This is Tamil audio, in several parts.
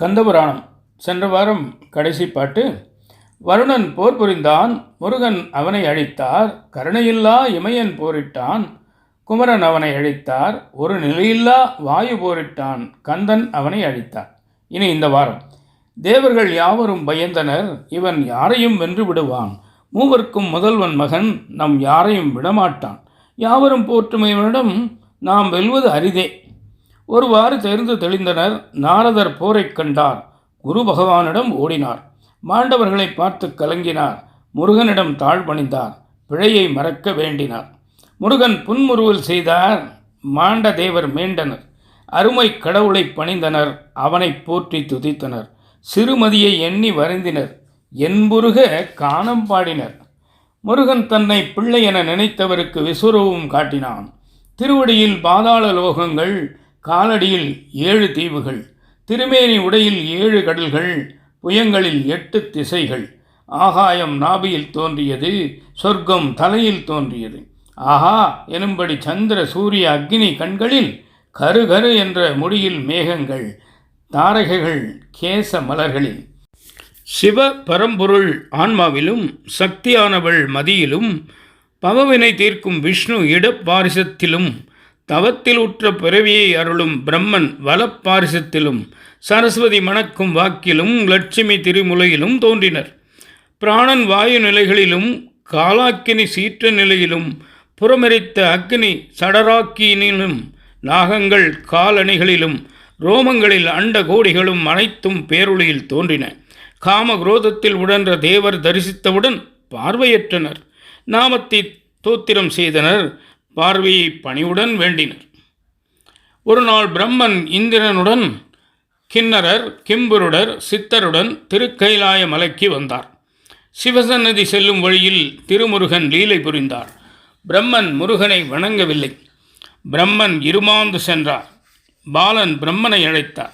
கந்தபுராணம். சென்ற வாரம் கடைசி பாட்டு. வருணன் போர் புரிந்தான். முருகன் அவனை அழித்தார். கருணையில்லா இமயன் போரிட்டான். குமரன் அவனை அழித்தார். ஒரு நிலையில்லா வாயு போரிட்டான். கந்தன் அவனை அழித்தான் இனி இந்த வாரம். தேவர்கள் யாவரும் பயந்தனர். இவன் யாரையும் வென்று விடுவான். மூவர்க்கும் முதல்வன் மகன் நம் யாரையும் விடமாட்டான். யாவரும் போற்றும் இவனிடம் நாம் வெல்வது அரிதே. ஒருவாறு தெரிந்து தெளிந்தனர் நாரதர் போரைக் கண்டார் குரு பகவானிடம் ஓடினார். மாண்டவர்களை பார்த்து கலங்கினார் முருகனிடம் தாழ்பணிந்தார் பிழையை மறக்க வேண்டினார். முருகன் புன்முறுவல் செய்தார் மாண்ட தேவர் மீண்டனர். அருமை கடவுளை பணிந்தனர் அவனை போற்றி துதித்தனர். சிறுமதியை எண்ணி வருந்தினர் என்புருக காணம் பாடினர். முருகன் தன்னை பிள்ளை என நினைத்தவருக்கு விசுரவும் காட்டினான். திருவடியில் பாதாள லோகங்கள் காலடியில் ஏழு தீவுகள் திருமேனி உடையில் ஏழு கடல்கள் புயங்களில் எட்டு திசைகள். ஆகாயம் நாபியில் தோன்றியது சொர்க்கம் தலையில் தோன்றியது. ஆஹா! எனும்படி சந்திர சூரிய அக்னி கண்களில் கரு கரு என்ற முடியில் மேகங்கள் தாரகைகள் கேச மலர்களில். சிவ பரம்பொருள் ஆன்மாவிலும் சக்தியானவள் மதியிலும் பவவினை தீர்க்கும் விஷ்ணு இடப்பாரிசத்திலும் தவத்தில் உற்ற பிறவியை அருளும் பிரம்மன் வலப்பாரிசத்திலும் சரஸ்வதி மணக்கும் வாக்கிலும் லட்சுமி திருமுலையிலும் தோன்றினர். பிராணன் வாயு நிலைகளிலும் காலாக்கினி சீற்ற நிலையிலும் புறமெரித்த அக்னி சடராக்கியினிலும் நாகங்கள் காலணிகளிலும் ரோமங்களில் அண்ட கோடிகளும் அனைத்தும் பேரொளியில் தோன்றின. காம குரோதத்தில் உடன்ற தேவர் தரிசித்தவுடன் பார்வையற்றனர். நாமத்தை தோத்திரம் செய்தனர். பார்வையை பணிவுடன் வேண்டினர். ஒரு நாள் பிரம்மன் இந்திரனுடன் கிண்ணரர் கிம்புருடர் சித்தருடன் திருக்கைலாய மலைக்கு வந்தார். சிவசன்னதி செல்லும் வழியில் திருமுருகன் லீலை புரிந்தார். பிரம்மன் முருகனை வணங்கவில்லை. பிரம்மன் இருமாந்து சென்றார். பாலன் பிரம்மனை அழைத்தார்.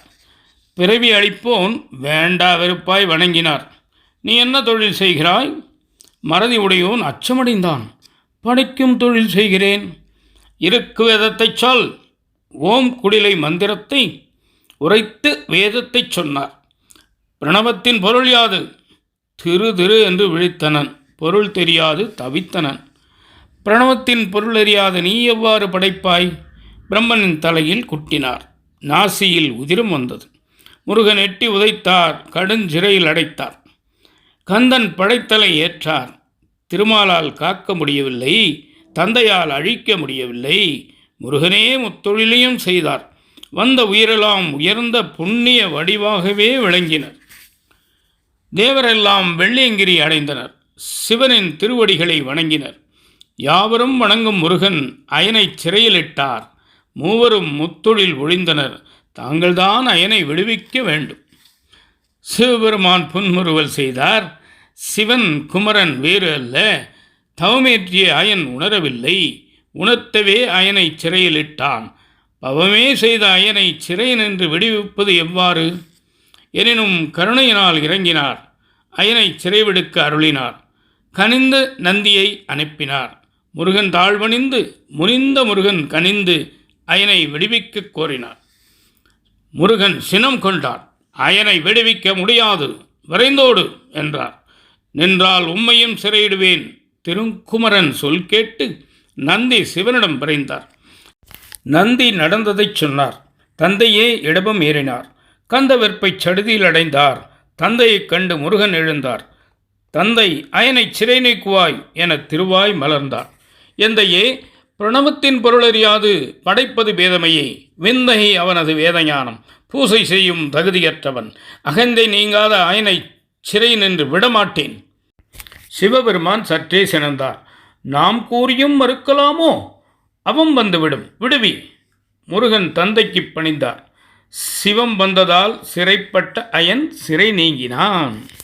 பிறவி அளிப்போன் வேண்டா வெறுப்பாய் வணங்கினார். நீ என்ன தொழில் செய்கிறாய்? மறதி உடையோன் அச்சமடைந்தான். படைக்கும் தொழில் செய்கிறேன். இருக்கு வேதத்தைச் சொல். ஓம் குடிலை மந்திரத்தை உரைத்து வேதத்தைச் சொன்னார். பிரணவத்தின் பொருள் யாது? திரு திரு என்று விழித்தனன். பொருள் தெரியாது தவித்தனன். பிரணவத்தின் பொருள் அறியாத நீ எவ்வாறு படைப்பாய்? பிரம்மனின் தலையில் குட்டினார். நாசியில் உதிரம் வந்தது. முருகன் எட்டி உதைத்தார். கடுஞ்சிறையில் அடைத்தார். கந்தன் படைத்தலை ஏற்றார். திருமாலால் காக்க முடியவில்லை தந்தையால் அழிக்க முடியவில்லை. முருகனே முத்தொழிலையும் செய்தார். வந்த உயிரெல்லாம் உயர்ந்த புண்ணிய வடிவாகவே விளங்கினர். தேவரெல்லாம் வெள்ளியங்கிரி அடைந்தனர். சிவனின் திருவடிகளை வணங்கினர். யாவரும் வணங்கும் முருகன் அயனை சிறையிலிட்டார். மூவரும் முத்தொழில் ஒழிந்தனர். தாங்கள்தான் அயனை விடுவிக்க வேண்டும். சிவபெருமான் புன்முறுவல் செய்தார். சிவன் குமரன் வேறு அல்ல. தவமேற்றிய அயன் உணரவில்லை. உணர்த்தவே அயனை சிறையிலிட்டான். பவமே செய்த அயனை சிறை நின்று விடுவிப்பது எவ்வாறு? எனினும் கருணையினால் இறங்கினார். அயனை சிறைவிடுக்க அருளினார். கனிந்த நந்தியை அனுப்பினார். முருகன் தாழ்வணிந்து முனிந்த முருகன் கனிந்து அயனை விடுவிக்க கோரினார். முருகன் சினம் கொண்டார். அயனை விடுவிக்க முடியாது. விரைந்தோடு என்றார். நின்றால் உம்மையும் சிறையிடுவேன். திருக்குமரன் சொல் கேட்டு நந்தி சிவனிடம் விரைந்தார். நந்தி நடந்ததைச் சொன்னார். தந்தையே இடபம் ஏறினார். கந்தவெற்பை சடுதியில் அடைந்தார். தந்தையைக் கண்டு முருகன் எழுந்தார். தந்தை அயனை சிறை நீக்குவாய் என திருவாய் மலர்ந்தார். எந்தையே பிரணவத்தின் பொருளறியாது படைப்பது வேதமையே. விந்தையை அவனது வேதஞானம். பூசை செய்யும் தகுதியற்றவன். அகந்தை நீங்காத அயனை சிறை நின்று விடமாட்டேன். சிவபெருமான் சற்றே சினந்தார். நாம் கூறியும் மறுக்கலாமோ? அவம் வந்துவிடும். விடுவி. முருகன் தந்தைக்கு பணிந்தார். சிவம் வந்ததால் சிறைப்பட்ட அயன் சிறை நீங்கினான்.